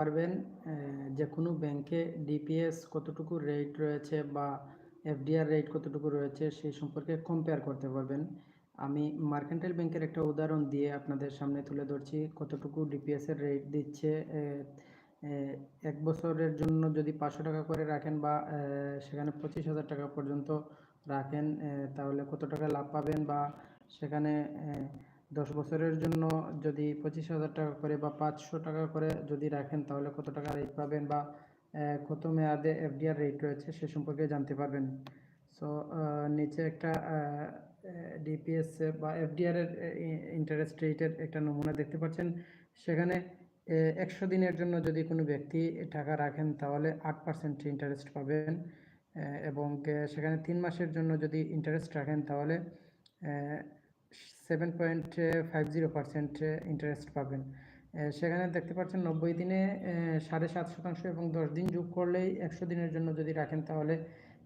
পারবেন যে কোনো ব্যাংকে ডিপিএস কতটুকু রেট রয়েছে বা এফডিআর রেট কতটুকু রয়েছে সেই সম্পর্কে কম্পেয়ার করতে পারবেন। আমি মার্কেন্টাইল ব্যাংকের একটা উদাহরণ দিয়ে আপনাদের সামনে তুলে ধরছি, কতটুকু ডিপিএসের রেট দিচ্ছে এক বছরের জন্য যদি পাঁচশো টাকা করে রাখেন বা সেখানে পঁচিশ হাজার টাকা পর্যন্ত রাখেন তাহলে কত টাকা লাভ পাবেন বা সেখানে দশ বছরের জন্য যদি পঁচিশ হাজার টাকা করে বা পাঁচশো টাকা করে যদি রাখেন, তাহলে কত টাকা রেট পাবেন বা কত মেয়াদে এফডিআর রেট রয়েছে সে সম্পর্কে জানতে পারবেন। সো নিচে একটা ডিপিএস বা এফডিআর এর ইন্টারেস্ট রেটের একটা নমুনা দেখতে পাচ্ছেন। সেখানে একশো দিনের জন্য যদি কোনো ব্যক্তি টাকা রাখেন, তাহলে আট পার্সেন্ট ইন্টারেস্ট পাবেন। এবং সেখানে তিন মাসের জন্য যদি ইন্টারেস্ট রাখেন, তাহলে seven point five zero percent interest পাবেন। সেখানে দেখতে পাচ্ছেন নব্বই দিনে সাড়ে সাত শতাংশ এবং দশ দিন যোগ করলেই একশো দিনের জন্য যদি রাখেন তাহলে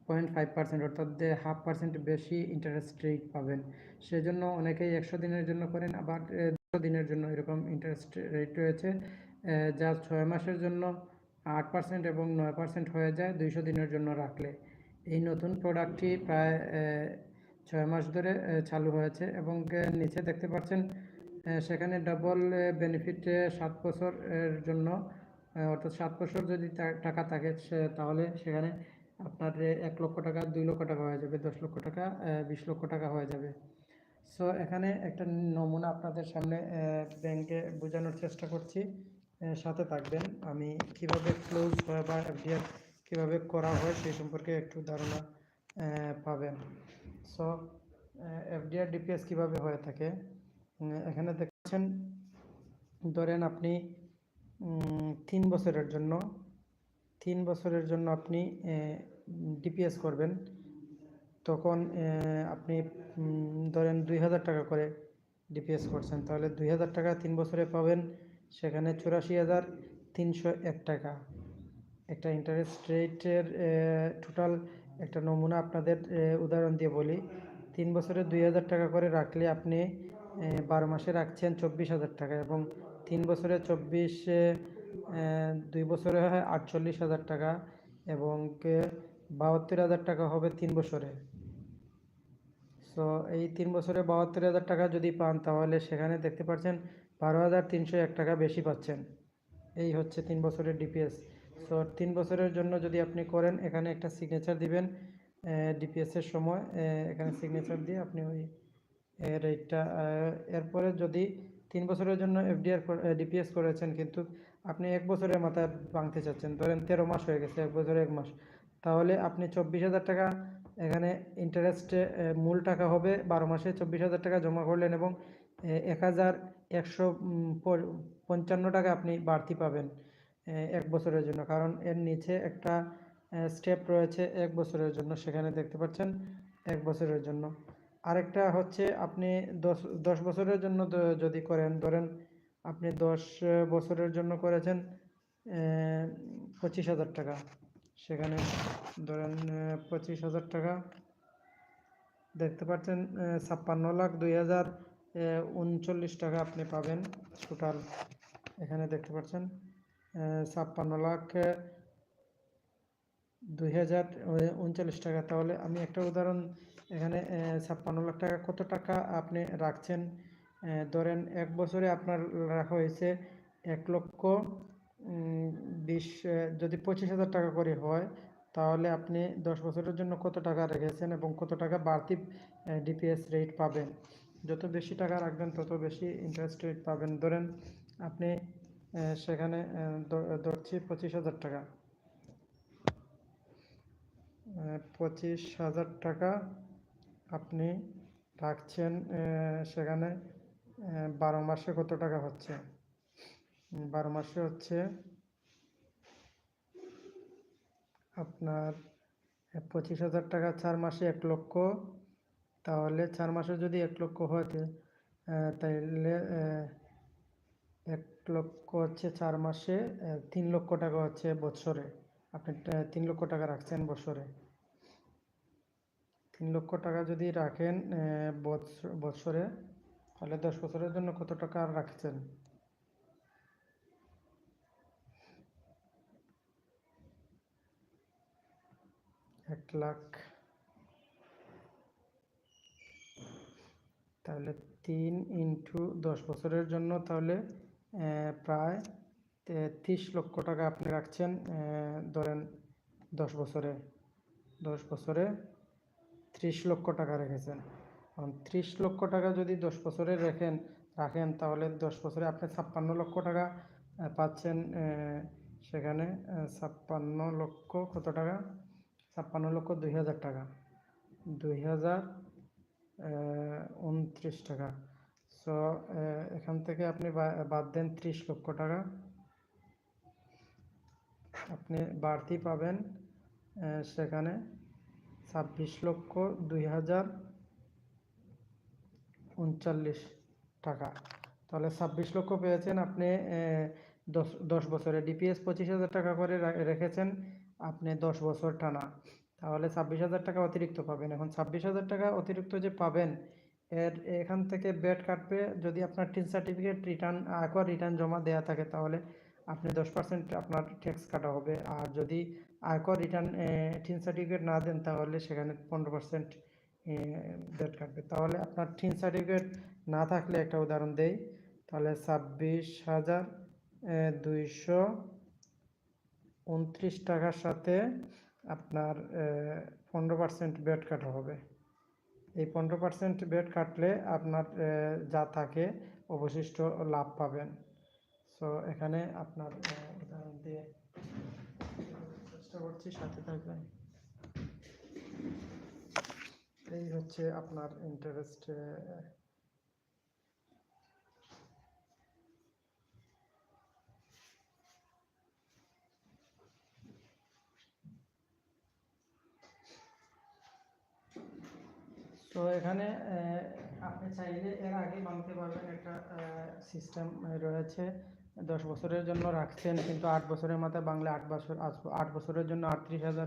পয়েন্ট ফাইভ পার্সেন্ট অর্থাৎ হাফ পার্সেন্ট বেশি ইন্টারেস্ট রেট পাবেন। সেজন্য অনেকেই একশো দিনের জন্য করেন, আবার দুশো দিনের জন্য এরকম ইন্টারেস্ট রেট রয়েছে। যা ছয় মাসের জন্য আট পার্সেন্ট এবং নয় পার্সেন্ট হয়ে যায় দুইশো দিনের জন্য রাখলে। এই নতুন প্রোডাক্টটি প্রায় ছয় মাস ধরে চালু হয়েছে এবং নিচে দেখতে পাচ্ছেন সেখানে ডাবল বেনিফিট সাত বছরের জন্য অর্থাৎ সাত বছর যদি টাকা থাকে তাহলে সেখানে আপনার এক লক্ষ টাকা, দুই লক্ষ টাকা হয়ে যাবে, দশ লক্ষ টাকা বিশ লক্ষ টাকা হয়ে যাবে। সো এখানে একটা নমুনা আপনাদের সামনে ব্যাংকে বোঝানোর চেষ্টা করছি। সাথে থাকবেন। আমি কীভাবে ক্লোজ হয় বা এফডিআর কীভাবে করা হয়, সেই সম্পর্কে একটু ধারণা পাবেন। সো এফডিআর ডিপিএস কীভাবে হয়ে থাকে? এখানে দেখছেন, ধরেন আপনি তিন বছরের জন্য, তিন বছরের জন্য আপনি ডিপিএস করবেন। তখন আপনি ধরেন দুই হাজার টাকা করে ডিপিএস করছেন। তাহলে দুই হাজার টাকা তিন বছরে পাবেন, সেখানে চুরাশি হাজার তিনশো এক টাকা। একটা ইন্টারেস্ট রেটের টোটাল একটা নমুনা আপনাদের উদাহরণ দিয়ে বলি। তিন বছরে দুই হাজার টাকা করে রাখলে আপনি বারো মাসে রাখছেন চব্বিশ হাজার টাকা এবং তিন বছরে চব্বিশে দুই বছরে হয় আটচল্লিশ হাজার টাকা এবং বাহাত্তর হাজার টাকা হবে তিন বছরে। সো এই তিন বছরে বাহাত্তর হাজার টাকা যদি পান, তাহলে সেখানে দেখতে পাচ্ছেন বারো হাজার তিনশো এক টাকা বেশি পাচ্ছেন। এই হচ্ছে তিন বছরের ডিপিএস সো তিন বছরের জন্য যদি আপনি করেন, এখানে একটা সিগনেচার দিবেন ডিপিএসের সময় এখানে সিগনেচার দিয়ে আপনি ওই রেটটা এরপরে যদি তিন বছরের জন্য এফডিআর ডিপিএস করেছেন, কিন্তু আপনি এক বছরের মাথায় ভাঙতে চাচ্ছেন, ধরেন তেরো মাস হয়ে গেছে, এক বছরে এক মাস, তাহলে আপনি চব্বিশ হাজার টাকা এখানে ইন্টারেস্টে মূল টাকা হবে বারো মাসে চব্বিশ হাজার টাকা জমা করলেন এবং এক হাজার একশো পঞ্চান্ন টাকা আপনি বাড়তি পাবেন। এক বছরের জন্য। কারণ এর নিচে একটা স্টেপ রয়েছে এক বছরের জন্য। সেখানে দেখতে পাচ্ছেন এক বছরের জন্য। আরেকটা হচ্ছে আপনি দশ দশ বছরের জন্য যদি করেন, ধরেন আপনি দশ বছরের জন্য করেছেন পঁচিশ হাজার টাকা। সেখানে ধরেন পঁচিশ হাজার টাকা। দেখতে পাচ্ছেন ছাপ্পান্ন লাখ দুই হাজার উনচল্লিশ টাকা আপনি পাবেন টোটাল এখানে দেখতে পাচ্ছেন ছাপ্পান্ন লাখ দুই হাজার উনচল্লিশ টাকা। তাহলে আমি একটা উদাহরণ এখানে ছাপ্পান্ন লাখ টাকা কত টাকা আপনি রাখছেন? ধরেন এক বছরে আপনার রাখা হয়েছে এক লক্ষ বিশ যদি পঁচিশ হাজার টাকা করে হয়, তাহলে আপনি দশ বছরের জন্য কত টাকা রেখেছেন এবং কত টাকা বাড়তি ডিপিএস রেট পাবেন? যত বেশি টাকা রাখবেন, তত বেশি ইন্টারেস্ট রেট পাবেন। ধরেন আপনি সেখানে ধরছি পঁচিশ হাজার টাকা। পঁচিশ হাজার টাকা আপনি রাখছেন সেখানে বারো মাসে কত টাকা হচ্ছে? বারো মাসে হচ্ছে আপনার পঁচিশ হাজার টাকা চার মাসে এক লক্ষ। তাহলে চার মাসে যদি এক লক্ষ হয় তাহলে লক্ষ হচ্ছে চার মাসে তিন লক্ষ টাকা হচ্ছে বছরে। আপনি তিন লক্ষ টাকা রাখছেন বছরে। তিন লক্ষ টাকা যদি রাখেন বছরে তাহলে দশ বছরের জন্য কত টাকা রাখছেন? এক লাখ। তাহলে তিন ইন্টু দশ বছরের জন্য তাহলে প্রায় তেত্রিশ লক্ষ টাকা আপনি রাখছেন ধরেন দশ বছরে দশ বছরে ত্রিশ লক্ষ টাকা রেখেছেন। ত্রিশ লক্ষ টাকা যদি দশ বছরে রেখেন, রাখেন, তাহলে দশ বছরে আপনি ছাপ্পান্ন লক্ষ টাকা পাচ্ছেন সেখানে ছাপ্পান্ন লক্ষ কত টাকা? ছাপ্পান্ন লক্ষ দুই হাজার টাকা। দুই হাজার উনত্রিশ টাকা। সো এখান থেকে আপনি বাদ দেন ত্রিশ লক্ষ টাকা। আপনি বাড়তি পাবেন সেখানে ছাব্বিশ লক্ষ দুই হাজার উনচল্লিশ টাকা। তাহলে ছাব্বিশ লক্ষ পেয়েছেন আপনি দশ দশ বছরে ডিপিএস পঁচিশ হাজার টাকা করে রেখেছেন, আপনি দশ বছর টানা। তাহলে ছাব্বিশ হাজার টাকা অতিরিক্ত পাবেন। এখন ছাব্বিশ হাজার টাকা অতিরিক্ত যে পাবেন এর এখান থেকে ব্যাট কাটবে। যদি আপনার টিন সার্টিফিকেট রিটার্ন আয়কর রিটার্ন জমা দেওয়া থাকে, তাহলে আপনি দশ পার্সেন্ট আপনার ট্যাক্স কাটা হবে। আর যদি আয়কর রিটার্ন টিন সার্টিফিকেট না দেন, তাহলে সেখানে পনেরো পার্সেন্ট ব্যাট কাটবে। তাহলে আপনার টিন সার্টিফিকেট না থাকলে একটা উদাহরণ দেই। তাহলে ছাব্বিশ হাজার দুইশো উনত্রিশ টাকার সাথে আপনার পনেরো পার্সেন্ট ব্যাট কাটা হবে। এই পনেরো পার্সেন্ট বেড কাটলে আপনার যা থাকে অবশিষ্ট লাভ পাবেন। সো এখানে আপনার উদাহরণ দিয়ে চেষ্টা করছি, সাথে থাকবেন। এই হচ্ছে আপনার ইন্টারেস্ট তো এখানে আপনি চাইলে এর আগে বানাতে পারবেন একটা সিস্টেম রয়েছে। দশ বছরের জন্য রাখছেন, কিন্তু আট বছরের মাথায় বাংলা আট বছর, আট- বছরের জন্য আটত্রিশ হাজার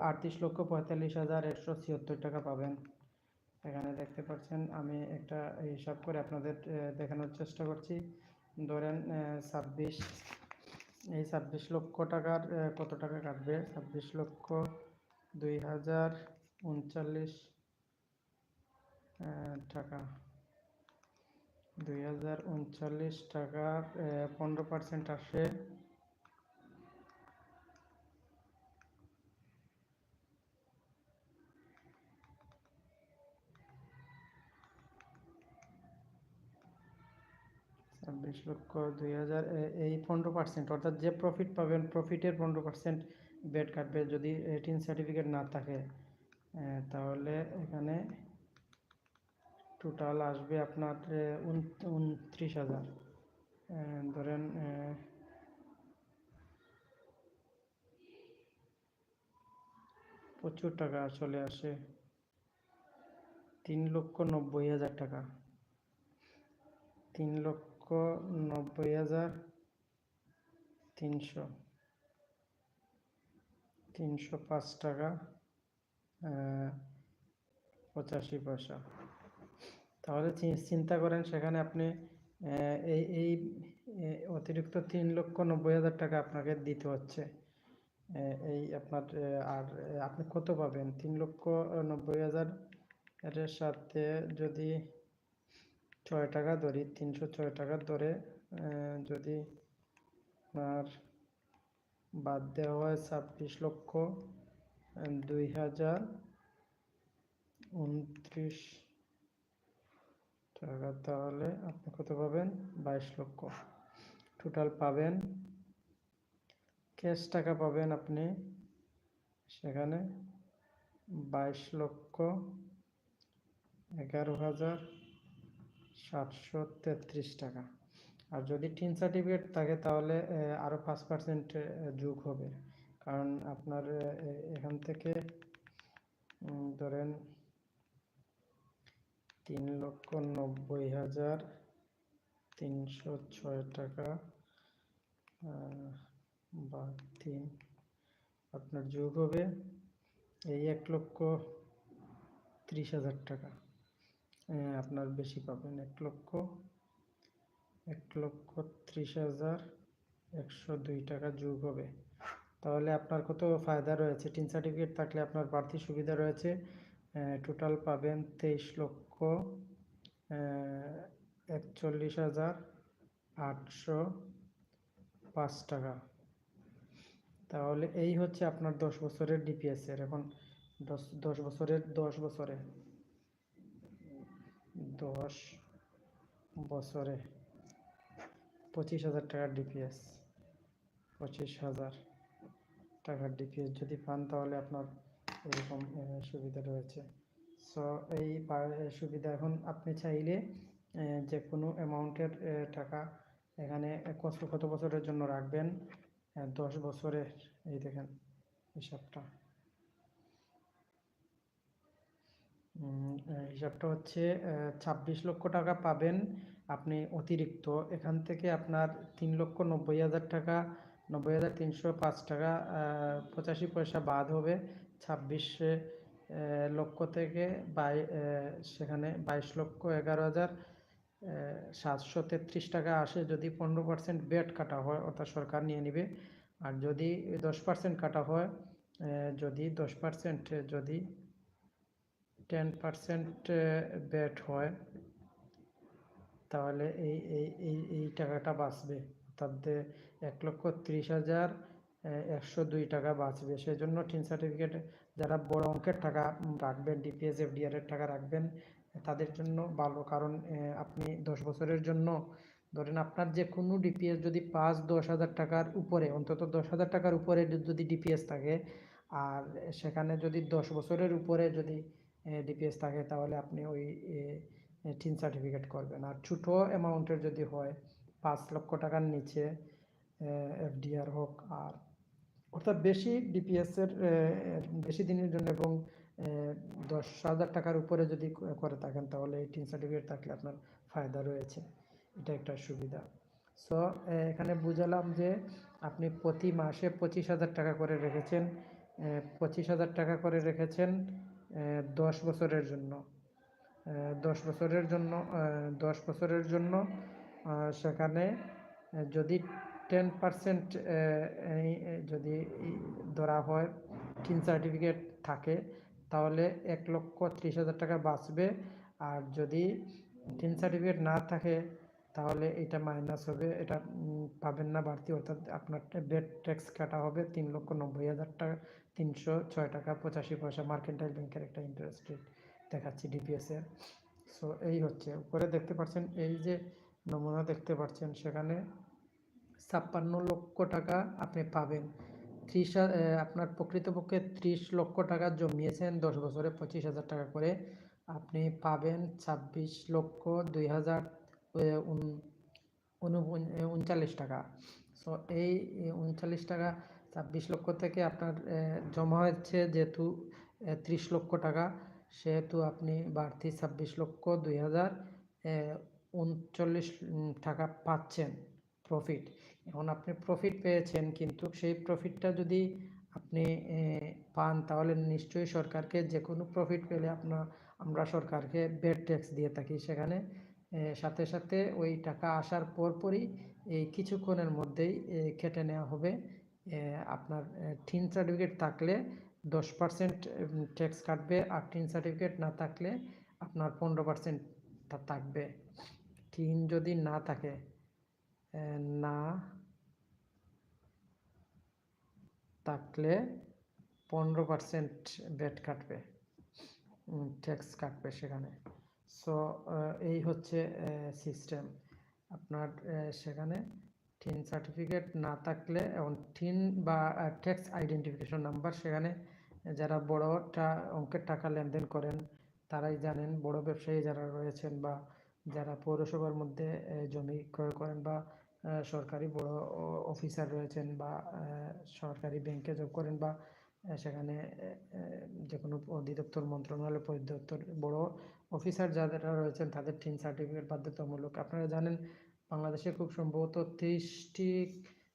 আটত্রিশ লক্ষ পঁয়তাল্লিশ হাজার একশো ছিয়াত্তর টাকা পাবেন। এখানে দেখতে পাচ্ছেন, আমি একটা হিসাব করে আপনাদের দেখানোর চেষ্টা করছি। ধরেন ছাব্বিশ, এই ছাব্বিশ লক্ষ টাকার কত টাকা কাটবে? ছাব্বিশ লক্ষ দুই হাজার উনচল্লিশ টাকা। দুই হাজার উনচল্লিশ টাকার পনেরো পার্সেন্ট আসে। ছাব্বিশ লক্ষ দুই হাজার এই পনেরো পার্সেন্ট অর্থাৎ যে প্রফিট পাবেন প্রফিটের পনেরো পার্সেন্ট বেড কাটবে যদি টিন সার্টিফিকেট না থাকে। তাহলে এখানে টোটাল আসবে আপনার উনত্রিশ হাজার। ধরেন প্রচুর টাকা চলে আসে। তিন লক্ষ নব্বই হাজার টাকা। তিন লক্ষ নব্বই হাজার তিনশো। তিনশো পাঁচ টাকা পঁচাশি পয়সা। তাহলে চিন্তা করেন সেখানে আপনি এই এই অতিরিক্ত তিন লক্ষ নব্বই হাজার টাকা আপনাকে দিতে হচ্ছে। এই আপনার আর আপনি কত পাবেন? তিন লক্ষ নব্বই হাজার এর সাথে যদি ছয় টাকা ধরি, তিনশো ছয় টাকা ধরে যদি আপনার বাদ দেওয়া হয় ছাব্বিশ লক্ষ দুই হাজার উনত্রিশ টাকা তাহলে আপনি কত পাবেন? বাইশ লক্ষ। টোটাল পাবেন ক্যাশ টাকা পাবেন আপনি সেখানে বাইশ লক্ষ এগারো হাজার সাতশো তেত্রিশ টাকা। আর যদি টিন সার্টিফিকেট থাকে তাহলে আরও পাঁচ পার্সেন্ট যোগ হবে। কারণ আপনার এখান থেকে ধরেন তিন লক্ষ নব্বই হাজার তিনশো ছয় টাকা। বা তিন। আপনার যোগ হবে এই এক লক্ষ ত্রিশ হাজার টাকা। আপনার বেশি পাবেন এক লক্ষ এক লক্ষ ত্রিশ হাজার একশো দুই টাকা যোগ হবে। তাহলে আপনার কত ফায়দা রয়েছে? টিন সার্টিফিকেট থাকলে আপনার বাড়তি সুবিধা রয়েছে। টোটাল পাবেন তেইশ লক্ষ একচল্লিশ হাজার আটশো পাঁচ টাকা। তাহলে এই হচ্ছে আপনার দশ বছরের ডিপিএস এর। এখন দশ দশ বছরের, দশ বছরে দশ বছরে পঁচিশ হাজার টাকার ডিপিএস পঁচিশ হাজার টাকার ডিপিএস যদি পান তাহলে আপনার এরকম সুবিধা রয়েছে। সো, এই সুবিধা। এখন আপনি চাইলে যে কোনো অ্যামাউন্টের টাকা এখানে কত কত বছরের জন্য রাখবেন? দশ বছরের, এই দেখেন হিসাবটা। হিসাবটা হচ্ছে ছাব্বিশ লক্ষ টাকা পাবেন আপনি অতিরিক্ত। এখান থেকে আপনার তিন লক্ষ নব্বই হাজার টাকা, নব্বই হাজার তিনশো পাঁচ টাকা পঁচাশি পয়সা বাদ হবে। ছাব্বিশে লক্ষ থেকে বাই সেখানে বাইশ লক্ষ এগারো হাজার সাতশো তেত্রিশ টাকা আসে যদি পনেরো পার্সেন্ট বেড কাটা হয়, অর্থাৎ সরকার নিয়ে নেবে। আর যদি দশ পার্সেন্ট কাটা হয় যদি দশ পার্সেন্ট, যদি টেন পার্সেন্ট বেড হয়, তাহলে এই এই এই এই টাকাটা বাঁচবে। অর্থাৎ এক লক্ষ ত্রিশ হাজার একশো দুই টাকা বাঁচবে। সেই জন্য টিন সার্টিফিকেট যারা বড় অঙ্কের টাকা রাখবেন ডিপিএস এফডিআর এর টাকা রাখবেন, তাদের জন্য ভালো। কারণ আপনি দশ বছরের জন্য, ধরেন আপনার যে কোনো ডিপিএস যদি পাঁচ দশ হাজার টাকার উপরে, অন্তত দশ হাজার টাকার উপরে যদি ডিপিএস থাকে, আর সেখানে যদি দশ বছরের উপরে যদি ডিপিএস থাকে, তাহলে আপনি ওই টিন সার্টিফিকেট করবেন। আর ছোটো অ্যামাউন্টের যদি হয়, পাঁচ লক্ষ টাকার নিচে এফডিআর হোক, আর অর্থাৎ বেশি ডিপিএসের বেশি দিনের জন্য এবং দশ হাজার টাকার উপরে যদি করে থাকেন তাহলে এই টিন সার্টিফিকেট থাকলে আপনার ফায়দা রয়েছে। এটা একটা সুবিধা। সো এখানে বুঝালাম যে আপনি প্রতি মাসে পঁচিশ হাজার টাকা করে রেখেছেন পঁচিশ হাজার টাকা করে রেখেছেন দশ বছরের জন্য। দশ বছরের জন্য দশ বছরের জন্য সেখানে যদি টেন পার্সেন্ট যদি ধরা হয় টিন সার্টিফিকেট থাকে, তাহলে এক লক্ষ ত্রিশ হাজার টাকা বাঁচবে। আর যদি টিন সার্টিফিকেট না থাকে, তাহলে এটা মাইনাস হবে। এটা পাবেন না বাড়তি, অর্থাৎ আপনার বেড ট্যাক্স কাটা হবে তিন লক্ষ নব্বই হাজার টাকা, তিনশো ছয় টাকা পঁচাশি পয়সা মার্কেন্টাইল ব্যাংকের একটা ইন্টারেস্ট রেট দেখাচ্ছি ডিপিএস এর। সো এই হচ্ছে। উপরে দেখতে পাচ্ছেন, এই যে নমুনা দেখতে পাচ্ছেন, সেখানে ছাপ্পান্ন লক্ষ টাকা আপনি পাবেন। ত্রিশ আপনার প্রকৃতপক্ষে ত্রিশ লক্ষ টাকা জমিয়েছেন, দশ বছরে পঁচিশ হাজার টাকা করে। আপনি পাবেন ছাব্বিশ লক্ষ দুই হাজার উনচল্লিশ টাকা। সো, এই উনচল্লিশ টাকা ছাব্বিশ লক্ষ থেকে আপনার জমা হচ্ছে যেহেতু ত্রিশ লক্ষ টাকা, সেহেতু আপনি বাড়তি ছাব্বিশ লক্ষ দুই হাজার উনচল্লিশ টাকা পাচ্ছেন। প্রফিট এখন আপনি প্রফিট পেয়েছেন, কিন্তু সেই প্রফিটটা যদি আপনি পান, তাহলে নিশ্চয়ই সরকারকে যে কোনো প্রফিট পেলে আপনার, আমরা সরকারকে বেড ট্যাক্স দিয়ে থাকি। সেখানে সাথে সাথে ওই টাকা আসার পরপরই এই কিছুক্ষণের মধ্যেই কেটে নেওয়া হবে। আপনার টিন সার্টিফিকেট থাকলে দশ পার্সেন্ট ট্যাক্স কাটবে আর টিন সার্টিফিকেট না থাকলে আপনার পনেরো পার্সেন্ট থাকবে। টিন যদি না থাকে না থাকলে পনেরো পার্সেন্ট বেড কাটবে ট্যাক্স কাটবে সেখানে। সো এই হচ্ছে সিস্টেম আপনার সেখানে টিন সার্টিফিকেট না থাকলে এবং টিন বা ট্যাক্স আইডেন্টিফিকেশন নাম্বার সেখানে যারা বড় টা- অঙ্কের টাকা লেনদেন করেন, তারাই জানেন, বড় ব্যবসায়ী যারা রয়েছেন বা যারা পৌরসভার মধ্যে জমি ক্রয় করেন বা সরকারি বড় অফিসার রয়েছেন বা সরকারি ব্যাংকে জব করেন বা সেখানে যে কোনো অধিদপ্তর, মন্ত্রণালয়, পরিদপ্তর, বড় অফিসার যারা রয়েছেন, তাদের টিন সার্টিফিকেট বাধ্যতামূলক। আপনারা জানেন, বাংলাদেশে খুব সম্ভবত তেইশটি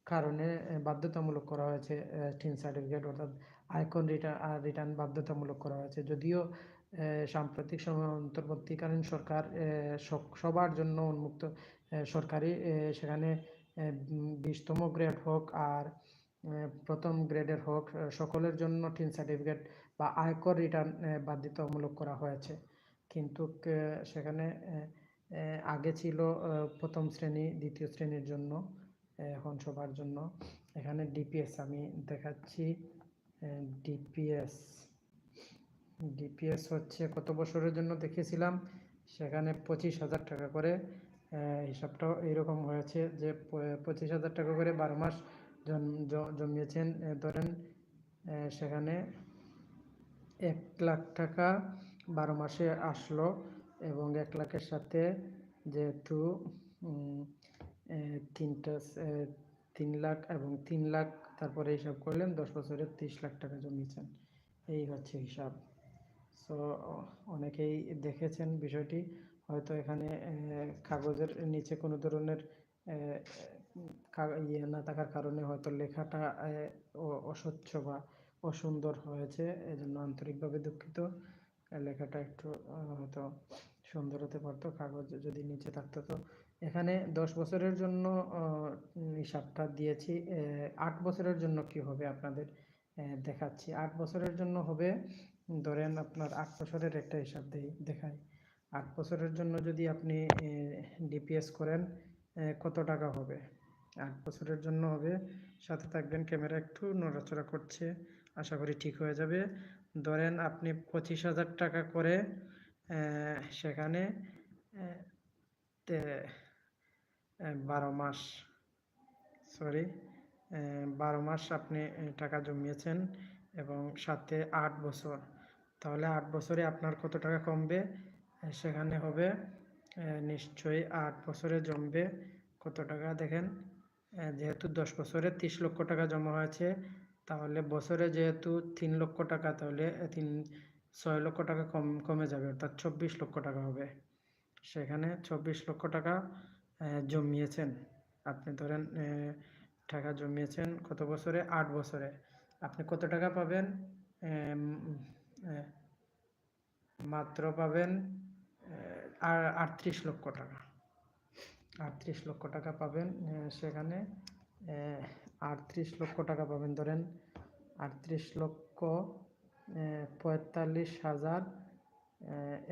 কারণে বাধ্যতামূলক করা হয়েছে টিন সার্টিফিকেট অর্থাৎ আয়কর রিটার্ন রিটার্ন বাধ্যতামূলক করা হয়েছে। যদিও সাম্প্রতিক সময় অন্তর্বর্তীকালীন সরকার সবার জন্য উন্মুক্ত সরকারি সেখানে বিশতম গ্রেড হোক আর প্রথম গ্রেডের হোক সকলের জন্য টিন সার্টিফিকেট বা আয়কর রিটার্ন বাধ্যতামূলক করা হয়েছে। কিন্তু সেখানে আগে ছিল প্রথম শ্রেণি, দ্বিতীয় শ্রেণির জন্য এখন সবার জন্য। এখানে ডিপিএস আমি দেখাচ্ছি ডিপিএস ডিপিএস হচ্ছে কত বছরের জন্য দেখেছিলাম সেখানে পঁচিশ হাজার টাকা করে। হিসাবটাও এইরকম হয়েছে যে পঁচিশ হাজার টাকা করে বারো মাস জমিয়েছেন। ধরেন সেখানে এক লাখ টাকা বারো মাসে আসলো এবং এক লাখের সাথে যেহেতু তিনটা তিন লাখ এবং তিন লাখ তারপরে হিসাব করলেন, দশ বছরে তিরিশ লাখ টাকা জমিয়েছেন। এই হচ্ছে হিসাব। সো অনেকেই দেখেছেন বিষয়টি। হয়তো এখানে কাগজের নিচে কোনো ধরনের ইয়ে না থাকার কারণে হয়তো লেখাটা অস্বচ্ছ বা অসুন্দর হয়েছে, এজন্য আন্তরিকভাবে দুঃখিত। লেখাটা একটু হয়তো সুন্দর হতে পারতো, কাগজ যদি নিচে থাকতো। তো এখানে দশ বছরের জন্য হিসাবটা দিয়েছি আট বছরের জন্য কি হবে আপনাদের দেখাচ্ছি। আট বছরের জন্য হবে ধরেন আপনার আট বছরের একটা হিসাব দেই, দেখাই। আট বছরের জন্য যদি আপনি ডিপিএস করেন কত টাকা হবে? আট বছরের জন্য হবে, সাথে থাকবেন ক্যামেরা একটু নড়াচড়া করছে, আশা করি ঠিক হয়ে যাবে। ধরেন আপনি পঁচিশ হাজার টাকা করে সেখানে বারো মাস সরি বারো মাস আপনি টাকা জমিয়েছেন এবং সাথে আট বছর। তাহলে আট বছরে আপনার কত টাকা কমবে? সেখানে হবে নিশ্চয়ই আট বছরে জমবে কত টাকা? দেখেন যেহেতু দশ বছরে তিরিশ লক্ষ টাকা জমা হয়েছে, তাহলে বছরে যেহেতু তিন লক্ষ টাকা, তাহলে তিন, ছয় লক্ষ টাকা কম, কমে যাবে, অর্থাৎ চব্বিশ লক্ষ টাকা হবে। সেখানে চব্বিশ লক্ষ টাকা জমিয়েছেন। আপনি ধরেন টাকা জমিয়েছেন কত বছরে? আট বছরে। আপনি কত টাকা পাবেন? মাত্র পাবেন আটত্রিশ লক্ষ টাকা। আটত্রিশ লক্ষ টাকা পাবেন সেখানে আটত্রিশ লক্ষ টাকা পাবেন। ধরেন, আটত্রিশ লক্ষ পঁয়তাল্লিশ হাজার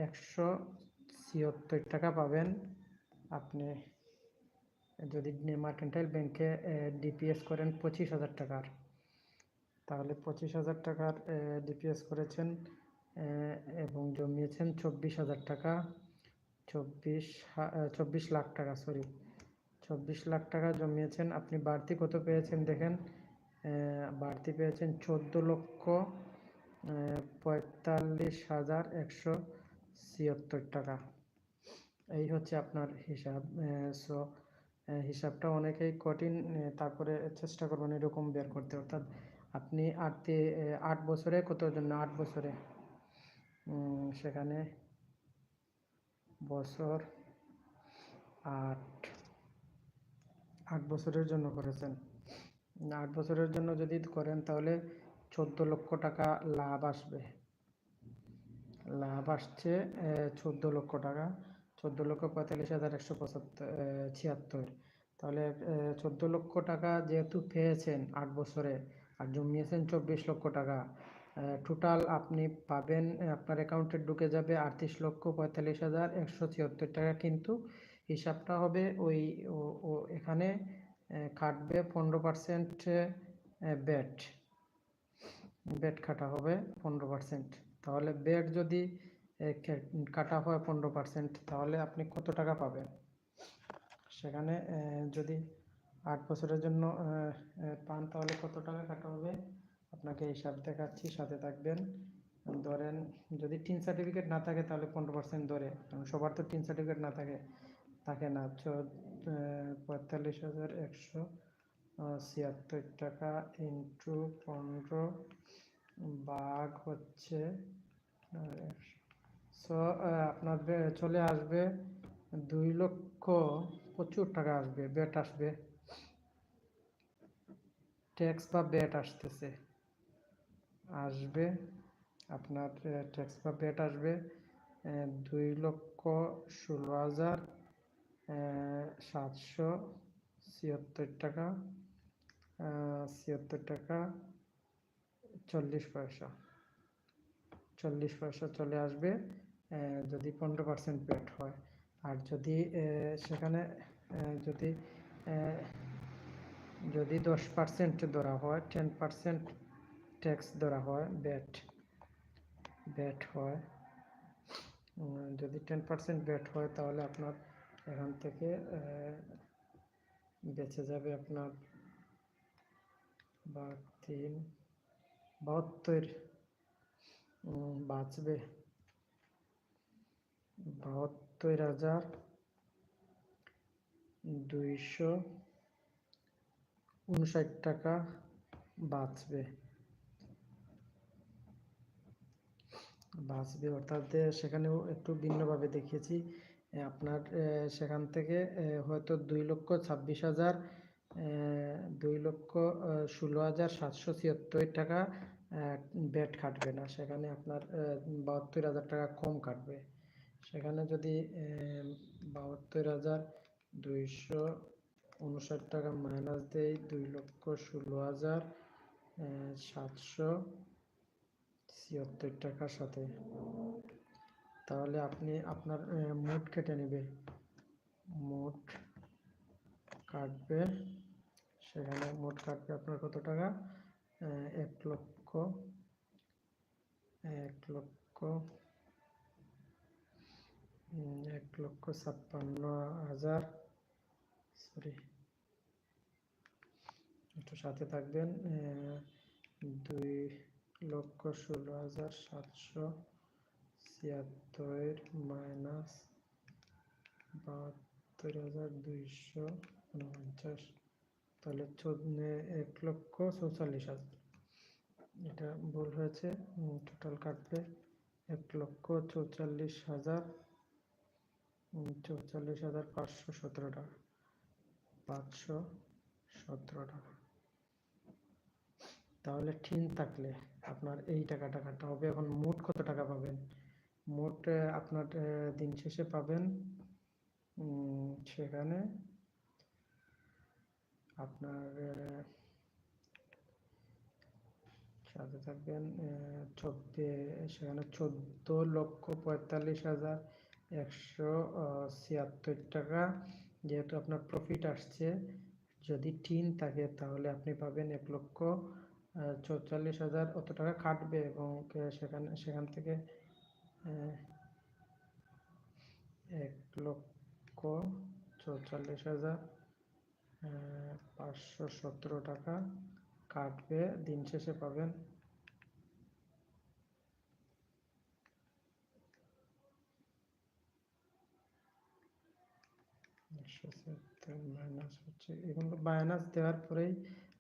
একশো ছিয়াত্তর টাকা পাবেন। আপনি যদি মার্কেন্টাইল ব্যাংকে ডিপিএস করেন, পঁচিশ হাজার টাকার। তাহলে পঁচিশ হাজার টাকার ডিপিএস করেছেন এবং জমিয়েছেন চব্বিশ হাজার টাকা। চব্বিশ চব্বিশ লাখ টাকা সরি চব্বিশ লাখ টাকা জমিয়েছেন, আপনি বাড়তি কত পেয়েছেন দেখেন। বাড়তি পেয়েছেন চোদ্দ লক্ষ পঁয়তাল্লিশ হাজার একশো ছিয়াত্তর টাকা। এই হচ্ছে আপনার হিসাব সো হিসাবটা অনেকেই কঠিন তারপরে চেষ্টা করবেন এরকম বের করতে, অর্থাৎ আপনি আট আট বছরে, কত জন্য? আট বছরে। সেখানে বছর আট আট বছরের জন্য করেছেন। আট বছরের জন্য যদি করেন, তাহলে চোদ্দ লক্ষ টাকা লাভ আসবে। লাভ আসছে চোদ্দ লক্ষ টাকা। চোদ্দ লক্ষ পঁয়তাল্লিশ হাজার একশো পঁচাত্তর ছিয়াত্তর। তাহলে চোদ্দ লক্ষ টাকা যেহেতু পেয়েছেন আট বছরে আর জমিয়েছেন চব্বিশ লক্ষ টাকা। টোটাল আপনি পাবেন আপনার অ্যাকাউন্টে ঢুকে যাবে আটত্রিশ লক্ষ পঁয়তাল্লিশ হাজার একশো ছিয়াত্তর টাকা। কিন্তু হিসাবটা হবে ওই, ও এখানে কাটবে পনেরো পার্সেন্ট ব্যাট ব্যাট কাটা হবে পনেরো পার্সেন্ট তাহলে ব্যাট যদি কাটা হয় পনেরো পার্সেন্ট তাহলে আপনি কত টাকা পাবেন? সেখানে যদি আট বছরের জন্য পান তাহলে কত টাকা কাটা হবে আপনাকে হিসাব দেখাচ্ছি, সাথে থাকবেন। ধরেন, যদি টিন সার্টিফিকেট না থাকে তাহলে পনেরো পার্সেন্ট ধরে, কারণ সবার তো টিন সার্টিফিকেট না থাকে। থাকে না পঁয়তাল্লিশ হাজার একশো ছিয়াত্তর টাকা ইন্টু পনেরো বাঘ হচ্ছে সো আপনার চলে আসবে দুই লক্ষ প্রচুর টাকা আসবে বেট আসবে। ট্যাক্স বা বেট আসতেছে। আসবে, আপনার ট্যাক্স বা বেট আসবে দুই লক্ষ ষোলো হাজার সাতশো ছিয়াত্তর টাকা ছিয়াত্তর টাকা চল্লিশ পয়সা। চল্লিশ পয়সা চলে আসবে যদি পনেরো পার্সেন্ট পেড হয়। আর যদি সেখানে যদি যদি দশ পার্সেন্ট ধরা হয় টেন পার্সেন্ট ট্যাক্স ধরা হয় ব্যাট ব্যাট হয় যদি টেন পার্সেন্ট ব্যাট হয়, তাহলে আপনার এখান থেকে বেঁচে যাবে আপনার বা তিন বাহাত্তর বাঁচবে। বাহাত্তর হাজার দুইশো উনষাট টাকা বাঁচবে। বাঁচবে অর্থাৎ সেখানেও একটু ভিন্নভাবে দেখিয়েছি। আপনার সেখান থেকে হয়তো দুই লক্ষ ছাব্বিশ হাজার দুই লক্ষ ষোলো হাজার সাতশো ছিয়াত্তর টাকা ব্যাট কাটবে না। সেখানে আপনার বাহাত্তর হাজার টাকা কম কাটবে সেখানে যদি বাহাত্তর হাজার দুইশো উনষাট টাকা মাইনাস দেই দুই লক্ষ ষোলো হাজার সাতশো ছিয়াত্তর টাকার সাথে। তাহলে আপনি আপনার মোট কেটে নেবে। মোট কাটবে, সেখানে মোট কাটবে আপনার কত টাকা? এক লক্ষ এক লক্ষ এক লক্ষ ছাপ্পান্ন হাজার সরি। একটু সাথে থাকবেন দুই লক্ষ ষোলো হাজার সাতশো ছিয়াত্তর মাইনাস বাহাত্তর হাজার দুইশো উনপঞ্চাশ তাহলে এক লক্ষ চৌচল্লিশ হাজার। এটা ভুল হয়েছে টোটাল কাটবে। এক লক্ষ চৌচল্লিশ হাজার চৌচল্লিশ হাজার পাঁচশো সতেরো টাকা। পাঁচশো সতেরো টাকা। তাহলে ঠিক থাকলে আপনার এই টাকাটা কাটা হবে। এখন মোট কত টাকা পাবেন? মোট আপনার দিন শেষে পাবেন সেখানে আপনার সাথে থাকবেন সেখানে চোদ্দ লক্ষ পঁয়তাল্লিশ হাজার একশো ছিয়াত্তর টাকা। যেহেতু আপনার প্রফিট আসছে, যদি টিন থাকে তাহলে আপনি পাবেন এক লক্ষ চৌচল্লিশ হাজার অত টাকা কাটবে এবং সেখানে, সেখান থেকে এক লক্ষ চৌচল্লিশ হাজার পাঁচশো সতেরো টাকা কাটবে দিন শেষে পাবেন। সত্তর মাইনাস হচ্ছে এগুলো মাইনাস দেওয়ার পরেই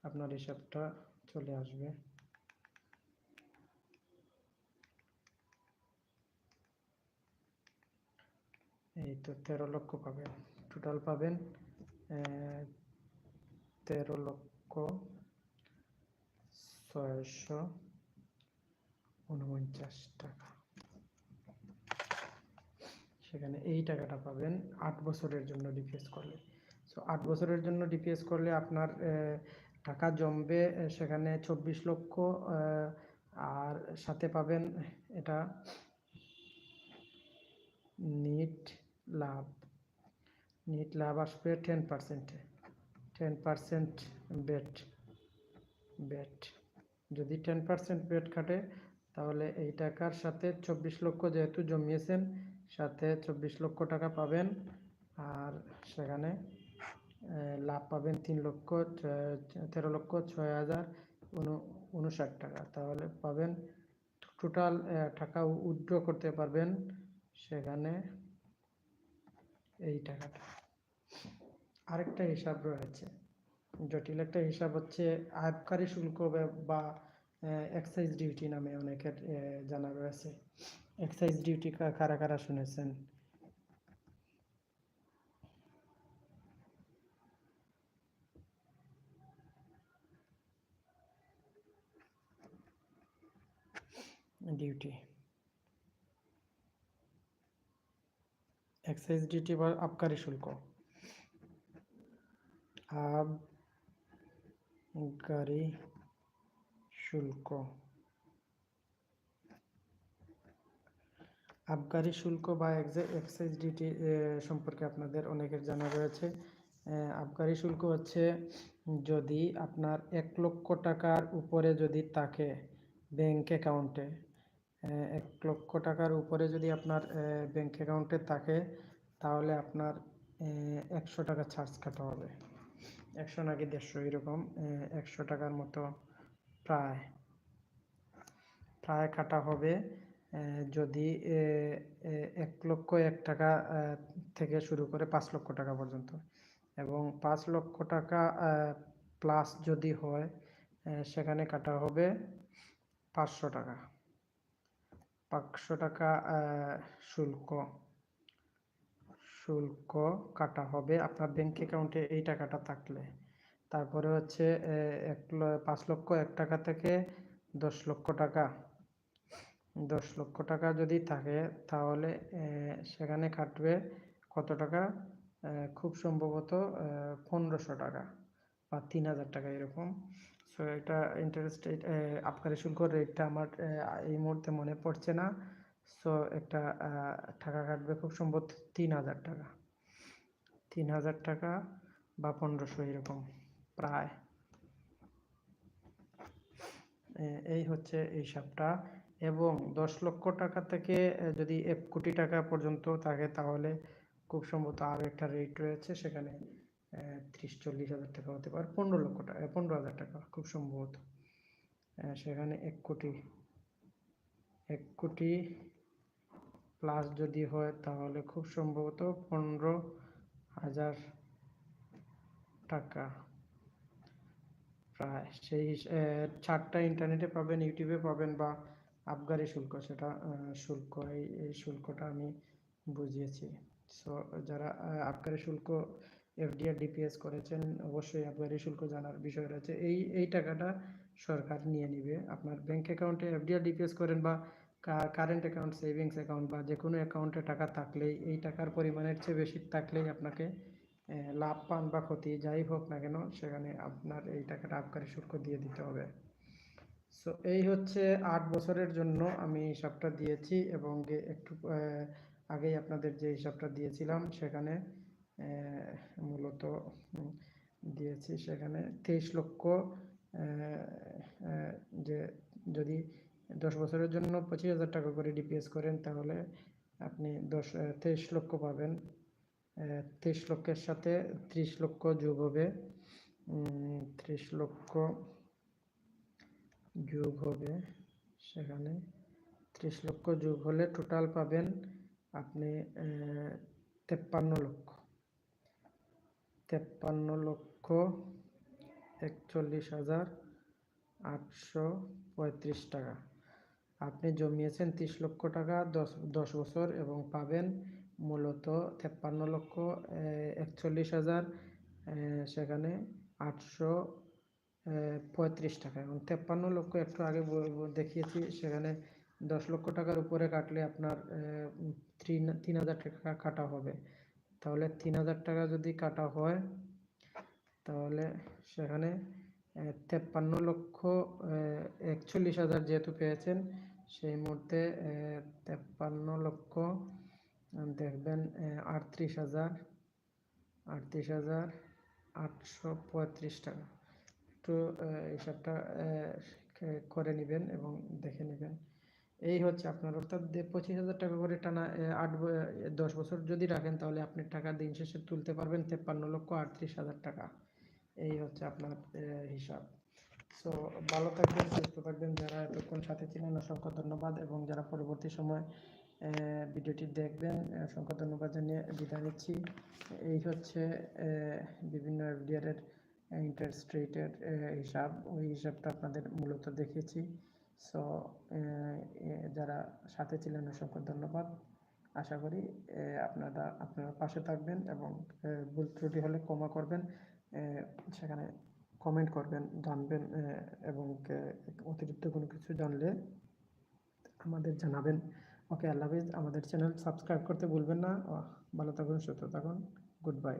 আপনার হিসাবটা চলে আসবে। এই তো তেরো লক্ষ পাবেন। টোটাল পাবেন তেরো লক্ষ ছয়শো উনপঞ্চাশ টাকা। সেখানে এই টাকাটা পাবেন আট বছরের জন্য ডিপিএস করলে। সো আট বছরের জন্য ডিপিএস করলে আপনার টাকা জমবে সেখানে চব্বিশ লক্ষ আর সাথে পাবেন এটা নিট লাভ। নিট লাভ আসবে টেন পার্সেন্টে টেন পার্সেন্ট বেট বেট যদি টেন পার্সেন্ট বেট কাটে তাহলে এই টাকার সাথে চব্বিশ লক্ষ যেহেতু জমিয়েছেন সাথে চব্বিশ লক্ষ টাকা পাবেন আর সেখানে লাভ পাবেন তিন লক্ষ তেরো লক্ষ, ছয় হাজার উন- উনষাট টাকা। তাহলে পাবেন টোটাল টাকা উইথড্র করতে পারবেন সেখানে এই টাকাটা। আরেকটা হিসাব রয়েছে। জটিল একটা হিসাব হচ্ছে আবকারি শুল্ক বা এক্সাইজ ডিউটি নামে অনেকের জানা রয়েছে। এক্সাইজ ডিউটি কারা কারা শুনেছেন? ডিউটি এক্সাইজ ডিউটি বা আবকারি শুল্ক। আব গাড়ি শুল্ক। আবগারি শুল্ক বা এক্সাইজ ডিউটি সম্পর্কে আপনাদের অনেকের জানা রয়েছে। আবগারি শুল্ক হচ্ছে যদি আপনার এক লক্ষ টাকার উপরে যদি থাকে ব্যাংক অ্যাকাউন্টে এক লক্ষ টাকার উপরে যদি আপনার ব্যাংক অ্যাকাউন্টে থাকে, তাহলে আপনার একশো টাকা চার্জ কাটা হবে। একশো নাকি দেড়শো এরকম একশো টাকার মতো প্রায় প্রায় কাটা হবে। যদি এক লক্ষ এক টাকা থেকে শুরু করে পাঁচ লক্ষ টাকা পর্যন্ত। এবং পাঁচ লক্ষ টাকা প্লাস যদি হয় সেখানে কাটা হবে পাঁচশো টাকা। পাঁচশো টাকা শুল্ক। শুল্ক কাটা হবে আপনার ব্যাংক অ্যাকাউন্টে এই টাকাটা থাকলে। তারপরে হচ্ছে এক পাঁচ লক্ষ এক টাকা থেকে দশ লক্ষ টাকা। দশ লক্ষ টাকা যদি থাকে, তাহলে সেখানে কাটবে কত টাকা? খুব সম্ভবত পনেরোশো টাকা বা তিন হাজার টাকা এরকম। সো এটা ইন্টারেস্ট আবকারি শুল্ক রেটটা আমার এই মুহূর্তে মনে পড়ছে না। সো একটা টাকা কাটবে খুব সম্ভবত তিন হাজার টাকা। তিন হাজার টাকা বা পনেরোশো এরকম, প্রায়। এই হচ্ছে এই হিসাবটা। এবং দশ লক্ষ টাকা থেকে যদি এক কোটি টাকা পর্যন্ত থাকে, তাহলে খুব সম্ভবত আরও একটা রেট রয়েছে সেখানে ত্রিশ, চল্লিশ হাজার টাকা হতে পারে, পনেরো লক্ষ টাকা পনেরো হাজার টাকা খুব সম্ভবত। সেখানে এক কোটি এক কোটি প্লাস যদি হয়, তাহলে খুব সম্ভবত পনেরো হাজার টাকা। প্রায় সেই চারটা ইন্টারনেটে পাবেন ইউটিউবে পাবেন বা আবগারি শুল্ক, সেটা শুল্ক এই এই শুল্কটা আমি বুঝিয়েছি। সো যারা আবগারি শুল্ক এফডিআর ডিপিএস করেছেন, অবশ্যই আবগারি শুল্ক জানার বিষয় রয়েছে। এই এই টাকাটা সরকার নিয়ে নিবে। আপনার ব্যাংক অ্যাকাউন্টে এফডিআর ডিপিএস করেন বা কারেন্ট অ্যাকাউন্ট সেভিংস অ্যাকাউন্ট বা যে কোনো অ্যাকাউন্টে টাকা থাকলেই, এই টাকার পরিমাণের চেয়ে বেশি থাকলেই আপনাকে লাভ পান বা ক্ষতি যাই হোক না কেন, সেখানে আপনার এই টাকাটা আবগারি শুল্ক দিয়ে দিতে হবে। সো এই হচ্ছে আট বছরের জন্য আমি হিসাবটা দিয়েছি এবং একটু আগেই আপনাদের যে হিসাবটা দিয়েছিলাম সেখানে মূলত দিয়েছি সেখানে তেইশ লক্ষ যে যদি দশ বছরের জন্য পঁচিশ হাজার টাকা করে ডিপিএস করেন তাহলে আপনি দশ তেইশ লক্ষ পাবেন। তেইশ লক্ষের সাথে ত্রিশ লক্ষ যোগ হবে। ত্রিশ লক্ষ যোগ হবে। সেখানে ত্রিশ লক্ষ যোগ হলে টোটাল পাবেন আপনি তেপ্পান্ন লক্ষ। তেপ্পান্ন লক্ষ একচল্লিশ হাজার আটশো পঁয়ত্রিশ টাকা। আপনি জমিয়েছেন তিরিশ লক্ষ টাকা দশ দশ বছর এবং পাবেন মূলত তেপ্পান্ন লক্ষ একচল্লিশ হাজার সেখানে আটশো পঁয়ত্রিশ টাকা এবং তেপ্পান্ন লক্ষ একটু আগে দেখিয়েছি, সেখানে দশ লক্ষ টাকার উপরে কাটলে আপনার তিন হাজার টাকা কাটা হবে। তাহলে তিন হাজার টাকা যদি কাটা হয়, তাহলে সেখানে তেপ্পান্ন লক্ষ একচল্লিশ হাজার যেহেতু পেয়েছেন, সেই মুহূর্তে তেপ্পান্ন লক্ষ, দেখবেন আটত্রিশ হাজার আটত্রিশ হাজার আটশো পঁয়ত্রিশ টাকা। একটু হিসাবটা করে নেবেন এবং দেখে নেবেন। এই হচ্ছে আপনার, অর্থাৎ পঁচিশ হাজার টাকা করে টানা আট দশ বছর যদি রাখেন তাহলে আপনি টাকা দিন শেষে তুলতে পারবেন তেপ্পান্ন লক্ষ আটত্রিশ হাজার টাকা। এই হচ্ছে আপনার হিসাব। সো, ভালো থাকবেন, সুস্থ থাকবেন। যারা এতক্ষণ সাথে ছিলেন, অসংখ্য ধন্যবাদ এবং যারা পরবর্তী সময় ভিডিওটি দেখবেন, অসংখ্য ধন্যবাদ জানিয়ে বিদায় নিচ্ছি। এই হচ্ছে বিভিন্ন এফডিআর এর ইন্টারেস্ট রেটের হিসাব, ওই হিসাবটা আপনাদের মূলত দেখিয়েছি সো যারা সাথে ছিলেন অসংখ্য ধন্যবাদ। আশা করি আপনারা আপনারা পাশে থাকবেন এবং ভুল ত্রুটি হলে ক্ষমা করবেন। সেখানে কমেন্ট করবেন, জানবেন এবং অতিরিক্ত কোনো কিছু জানলে আমাদের জানাবেন। ওকে আল্লাহ হাফিজ। আমাদের চ্যানেল সাবস্ক্রাইব করতে ভুলবেন না। ভালো থাকুন, সুস্থ থাকুন। Good bye